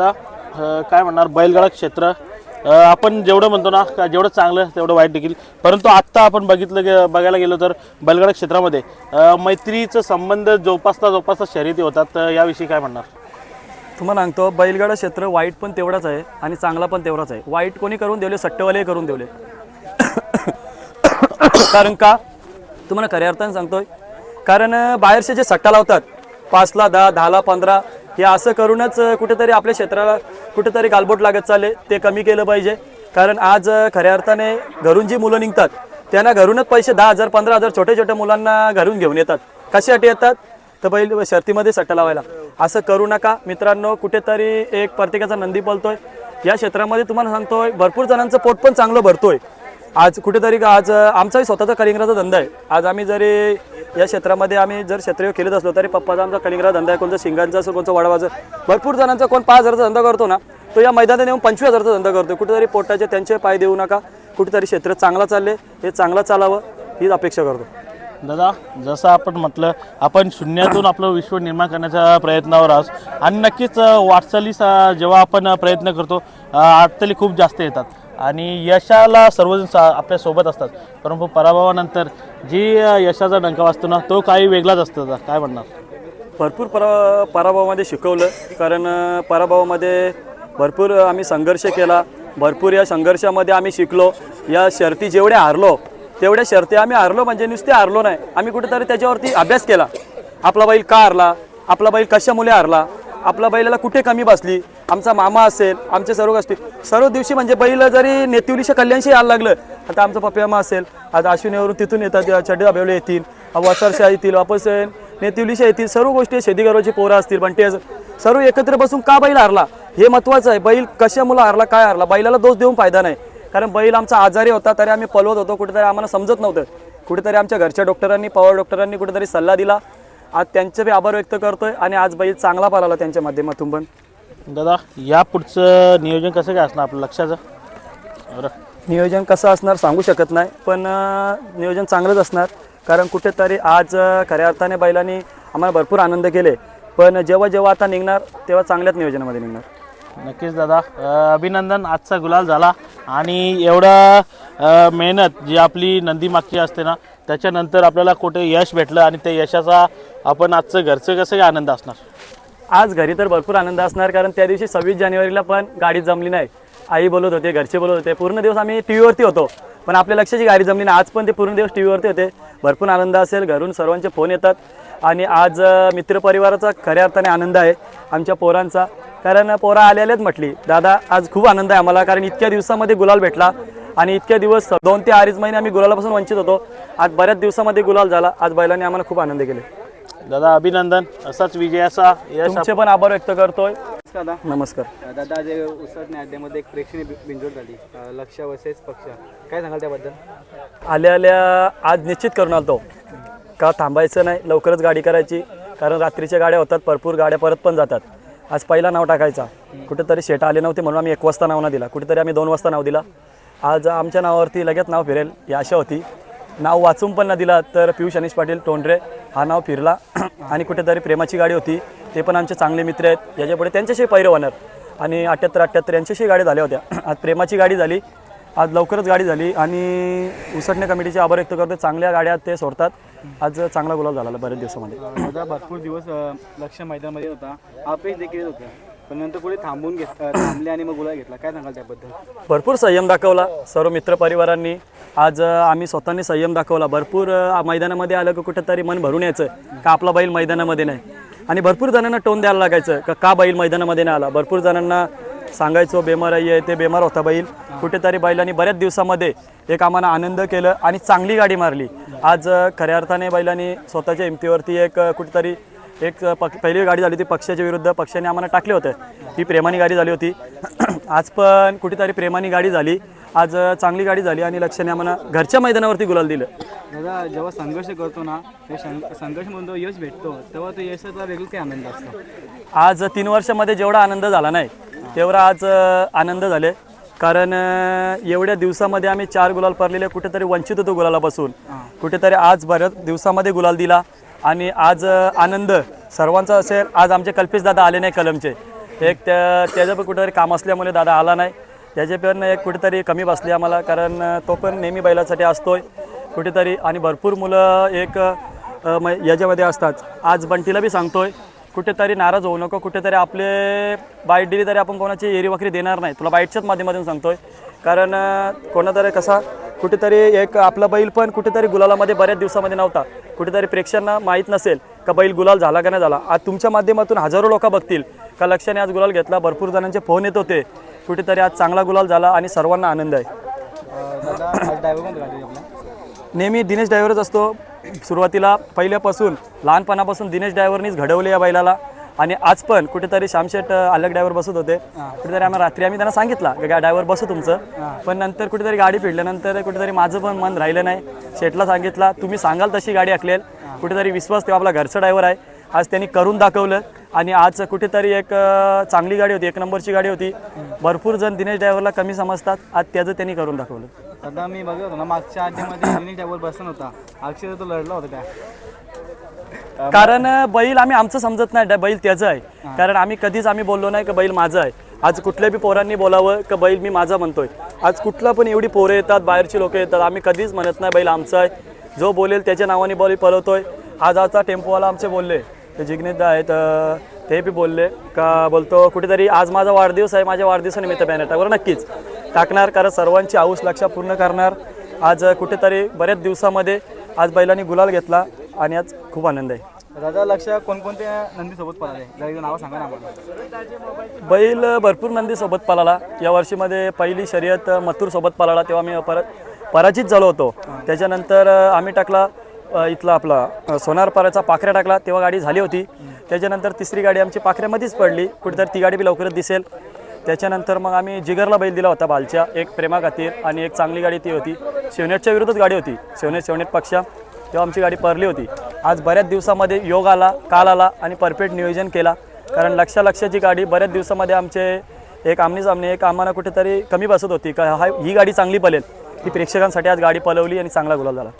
आता काय म्हणणार बैलगाडा क्षेत्र. आपण जेवढं म्हणतो ना का जेवढं चांगलं तेवढं वाईट देखील. परंतु आत्ता आपण बघितलं गे बघायला गेलो तर बैलगाडा क्षेत्रामध्ये मैत्रीचं संबंध जोपासता जोपासता शर्यती होतात. तर याविषयी काय म्हणणार? तुम्हाला सांगतो बैलगाडा क्षेत्र वाईट पण तेवढाच आहे आणि चांगला पण तेवढाच आहे. वाईट कोणी करून देवले सट्टेवाले करून देवले. कारण का? तुम्हाला खऱ्या अर्थाने सांगतोय. कारण बाहेरचे जे सट्टा लावतात पाचला दहा दहाला पंधरा हे असं करूनच कुठेतरी आपल्या क्षेत्राला कुठेतरी गालबोट लागत चालले. ते कमी केलं पाहिजे. कारण आज खऱ्या अर्थाने घरून जी मुलं निघतात त्यांना घरूनच पैसे दहा हजार पंधरा हजार छोट्या छोट्या मुलांना घरून घेऊन येतात. कशासाठी येतात? तर बैल शर्तीमध्ये सट्टा लावायला. असं करू नका. मित्रांनो कुठेतरी एक प्रत्येकाचा नंदी पलतोय या क्षेत्रामध्ये तुम्हाला सांगतोय भरपूर जणांचं पोट पण चांगलं भरतोय. आज कुठेतरी आज आमचाही स्वतःचा कलिंगराचा धंदा आहे. आज आम्ही जरी या क्षेत्रामध्ये आम्ही जर क्षेत्रीय खेळत असलो तरी पप्पाचा आमचा कलिंगरा धंदा आहे कोणचा शिंगांचा असं कोणता वडावाचा भरपूर जणांचा कोण पाच हजारचा धंदा करतो ना तो या मैदानात येऊन पंचवीस हजारचा धंदा करतो कुठेतरी पोटाचे त्यांचे पाय देऊ नका कुठेतरी क्षेत्र चांगला चालले हे चांगलं चालावं हीच अपेक्षा करतो. दादा जसं आपण म्हटलं आपण शून्यातून आपलं विश्व निर्माण करण्याच्या प्रयत्नावर आहोत आणि नक्कीच वाटचालीस जेव्हा आपण प्रयत्न करतो अडचणी खूप जास्त येतात. आणि यशाला सर्वजण सा आपल्यासोबत असतात. परंतु पराभवानंतर जी यशाचा डंका वाजतो ना तो काही वेगळाच असतो. काय म्हणणार? भरपूर परा पराभवामध्ये शिकवलं. कारण पराभवामध्ये भरपूर आम्ही संघर्ष केला. भरपूर या संघर्षामध्ये आम्ही शिकलो. या शर्ती जेवढ्या हारलो तेवढ्या शर्ती आम्ही हारलो म्हणजे नुसते हारलो नाही. आम्ही कुठेतरी त्याच्यावरती अभ्यास केला. आपला बैल का हारला? आपला बैल कशामुळे हारला? आपला बैलाला कुठे कमी बसली? आमचा मामा असेल आमचे सर्व गोष्टी. सर्व दिवशी म्हणजे बैल जरी नेतिवलीच्या कल्याणशी यायला लागलं आता आमचा पप्यामा असेल आता अश्विनीवरून तिथून येतात चड्डे बेवले येतील वसरशा येतील वापस नेतिवलीशा येतील सर्व गोष्टी शेतीगरवाची पोरं असतील बंटी असेल सर्व एकत्र बसून का बैल हरला? हे महत्त्वाचं आहे. बैल कशामुळं हरला काय हरला? बैलाला दोष देऊन फायदा नाही. कारण बैल आमचा आजारी होता तरी आम्ही पलवत होतो कुठेतरी आम्हाला समजत नव्हतं. कुठेतरी आमच्या घरच्या डॉक्टरांनी पवार डॉक्टरांनी कुठेतरी सल्ला दिला. आज त्यांचे बी आभार व्यक्त करतोय आणि आज बैल चांगला पळाला त्यांच्या माध्यमातून पण. दादा या पुढचं नियोजन कसं काय असणार आपलं लक्षाचं बरं. नियोजन कसं असणार सांगू शकत नाही पण अं, नियोजन चांगलंच असणार. कारण कुठेतरी आज अं, खऱ्या अर्थाने बैलांनी आम्हाला भरपूर आनंद केले. पण जेव्हा जेव्हा आता निघणार तेव्हा चांगल्याच नियोजनामध्ये निघणार. नक्कीच दादा. अ, अभिनंदन आजचा गुलाल झाला. आणि एवढा अ, मेहनत जी आपली नंदी मागची असते ना त्याच्यानंतर आपल्याला कुठे यश भेटलं आणि त्या यशाचा आपण आजचं घरचं कसं काय आनंद असणार? आज घरी तर भरपूर आनंद असणार कारण त्या दिवशी सव्वीस जानेवारीला पण गाडी जमली नाही. आई बोलत होते घरचे बोलत होते पूर्ण दिवस आम्ही टी व्हीवरती होतो. पण आपल्या लक्षाची गाडी जमली नाही आज पण ते पूर्ण दिवस टी व्हीवरती होते. भरपूर आनंद असेल घरून सर्वांचे फोन येतात. आणि आज मित्रपरिवाराचा खऱ्या अर्थाने आनंद आहे आमच्या पोरांचा. कारण पोरा आले आलेच म्हटली दादा आज खूप आनंद आहे आम्हाला कारण इतक्या दिवसामध्ये गुलाल भेटला. आणि इतक्या दिवस दोन ते अडीच महिने आम्ही गुलालापासून वंचित होतो. आज बऱ्याच दिवसामध्ये गुलाल झाला. आज बैलांनी आम्हाला खूप आनंद केले. दादा अभिनंदन. असाच विजयाचा यश तुमचे पण आभार व्यक्त करतोय. दादा. नमस्कार. दादा जे उसटण्या अड्ड्यामध्ये एक प्रेक्षणीय बिंजोड झाली. लक्ष वसेस पक्ष. काय सांगाल त्याबद्दल? आल्या आल्या आज निश्चित करून आलतो. का थांबायचं नाही लवकरच गाडी करायची. कारण रात्रीच्या गाड्या होतात भरपूर गाड्या परत पण जातात. आज पहिला नाव टाकायचा. कुठेतरी शेट आले नव्हते म्हणून आम्ही एक वाजता नाव ना दिला. कुठेतरी आम्ही दोन वाजता नाव दिला. आज आमच्या नावावरती लगेच नाव फिरेल ही आशा होती. नाव वाचून पण ना दिला तर पियुष अनिश पाटील टोंडरे हा नाव फिरला. आणि कुठेतरी प्रेमाची गाडी होती. ते पण आमचे चांगले मित्र आहेत. याच्यापुढे त्यांच्याशी पैरं होणार. आणि अठ्ठ्याहत्तर अठ्ठ्याहत्तर यांच्याशी गाडी झाल्या होत्या. आज प्रेमाची गाडी झाली. आज लवकरच गाडी झाली. आणि उसटणे कमिटीचे आभार व्यक्त करतो चांगल्या गाड्या ते सोडतात. आज चांगला गुलाब झाला बऱ्याच दिवसामध्ये. भरपूर दिवस लक्ष मैदानामध्ये होता. देखील होता. पण नंतर पुढे थांबून घेत थांबले आणि मग गुलाल घेतला. काय सांगाल त्याबद्दल? भरपूर संयम दाखवला सर्व मित्रपरिवारांनी आज अ, आम्ही स्वतःने संयम दाखवला. भरपूर अ, मैदानामध्ये आलं की कुठेतरी मन भरून यायचं का आपला बैल मैदानामध्ये नाही. आणि भरपूर जणांना टोन द्यायला लागायचं का का बैल मैदानामध्ये नाही आला. भरपूर जणांना सांगायचो बेमार आहे ते बेमार होता बैल. कुठेतरी बैलांनी बऱ्याच दिवसामध्ये एक आम्हाला आनंद केलं आणि चांगली गाडी मारली. आज अ, खऱ्या अर्थाने बैलांनी स्वतःच्या हिमतीवरती एक अ, कुठेतरी एक पक पहिली गाडी झाली होती पक्षाच्या विरुद्ध पक्षाने आम्हाला टाकले होते. ही प्रेमानी गाडी झाली होती. आज पण कुठेतरी प्रेमानी गाडी झाली. आज चांगली गाडी झाली आणि लक्षाने आम्हाला घरच्या मैदानावरती गुलाल दिलं. दादा जेव्हा संघर्ष करतो ना ते संघ- संघर्षमधून जो यश भेटतो तेव्हा तो यशाचा वेगळाच काही आनंद असतो. आज तीन वर्षामध्ये जेवढा आनंद झाला नाही तेवढा आज आनंद झाले. कारण एवढ्या दिवसामध्ये आम्ही चार गुलाल पडलेले कुठेतरी वंचित होतो गुलालापासून. कुठेतरी आज बऱ्याच दिवसामध्ये गुलाल दिला. आणि आज आनंद. सर्वांचा असेल आज आमचे कल्पेश दादा आले नाही कलमचे. एक त्या त्याचं पण कुठेतरी काम असल्यामुळे दादा आला नाही. त्याचे पण एक कुठेतरी कमी बसली आम्हाला कारण तो पण नेहमी बैलासाठी असतोय. कुठेतरी आणि भरपूर मुलं एक म- याच्यामध्ये असतात. आज बंटीला बी सांगतोय कुठेतरी नाराज होऊ नको कुठेतरी आपले बाईट दिली तरी आपण कोणाची एरी वखरी देणार नाही. तुला बाईटच्याच माध्यमातून सांगतोय. कारण कोणातरी कसा कुठेतरी एक आपला बैल पण कुठेतरी गुलालामध्ये बऱ्याच दिवसामध्ये नव्हता. कुठेतरी प्रेक्षकांना माहीत नसेल का बैल गुलाल झाला का नाही झाला. आज तुमच्या माध्यमातून हजारो लोक बघतील का लक्षाने आज गुलाल घेतला भरपूर जणांचे फोन येत होते. कुठेतरी आज चांगला गुलाल झाला आणि सर्वांना आनंद आहे. नेहमी दिनेश ड्रायव्हरच असतो. सुरुवातीला पहिल्यापासून लहानपणापासून दिनेश ड्रायव्हरनीच घडवले या बैलाला. आणि आज पण कुठेतरी श्यामशेट अलग ड्रायव्हर बसत होते. कुठेतरी आम्ही रात्री आम्ही त्यांना सांगितलं की ड्रायव्हर बसू तुमचं. पण नंतर कुठेतरी गाडी फिरल्यानंतर कुठेतरी माझं पण मन राहिलं नाही. शेटला सांगितलं तुम्ही सांगाल तशी गाडी आखलेल. कुठेतरी विश्वास तेव्हा आपला घरचा ड्रायव्हर आहे. आज त्यांनी करून दाखवलं आणि आज कुठेतरी एक चांगली गाडी होती एक नंबरची गाडी होती. भरपूर जण दिनेश ड्रायव्हरला कमी समजतात. आज त्याचं त्यांनी करून दाखवलं. दादा मी बघत होतो ना मागच्या अड्ड्यामध्ये दिनेश ड्रायव्हर बसला होता अक्षर तो लढला होता त्या. कारण बैल आम्ही आमचं समजत नाही बैल त्याचं आहे. कारण आम्ही कधीच आम्ही बोललो नाही की बैल माझं आहे. आज कुठल्या बी पोरांनी बोलावं की बैल मी माझा म्हणतोय. आज कुठला पण एवढी पोरं येतात बाहेरची लोक येतात आम्ही कधीच म्हणत नाही बैल आमचा आहे. जो बोलेल त्याच्या नावाने बैल पळवतोय. आज आजचा टेम्पोवाला आमचे बोलले. ते जिग्नेश आहेत ते बी बोलले का बोलतो कुठेतरी आज माझा वाढदिवस आहे माझ्या वाढदिवसानिमित्त बॅनर टाकवर नक्कीच. टाकणार कारण सर्वांची आऊस लक्षा पूर्ण करणार. आज कुठेतरी बऱ्याच दिवसामध्ये आज बैलांनी गुलाल घेतला. आणि आज खूप आनंद आहे. दादा लक्ष कोणकोणत्या नंदीसोबत पळाले? जरा नावं सांगा ना आम्हाला. बैल भरपूर नंदी सोबत पळाला. या वर्षीमध्ये पहिली शर्यत मथुर सोबत पळाला तेव्हा मी पर पराजित झालो होतो. त्याच्यानंतर आम्ही टाकला इथला आपला सोनारपाराचा पाखऱ्या टाकला तेव्हा गाडी झाली होती. त्याच्यानंतर तिसरी गाडी आमची पाखऱ्यामध्येच पडली. कुठेतरी ती गाडी बी लवकरच दिसेल. त्याच्यानंतर मग आम्ही जिगरला बैल दिला होता बालच्या एक प्रेमा खातीर आणि एक चांगली गाडी ती होती. शिवनेटच्या विरुद्धच गाडी होती. शिवनेट शिवनेट पक्षा. तेव्हा आमची गाडी परली होती. आज बऱ्याच दिवसामध्ये योग आला काल आला आणि परफेक्ट नियोजन केला. कारण लक्ष लक्षाची गाडी बऱ्याच दिवसामध्ये आमचे एक आमने सामने एक आम्हाला कुठेतरी कमी बसत होती. का हा ही गाडी चांगली पलेल ती प्रेक्षकांसाठी आज गाडी पलवली आणि चांगला गुलाल झाला.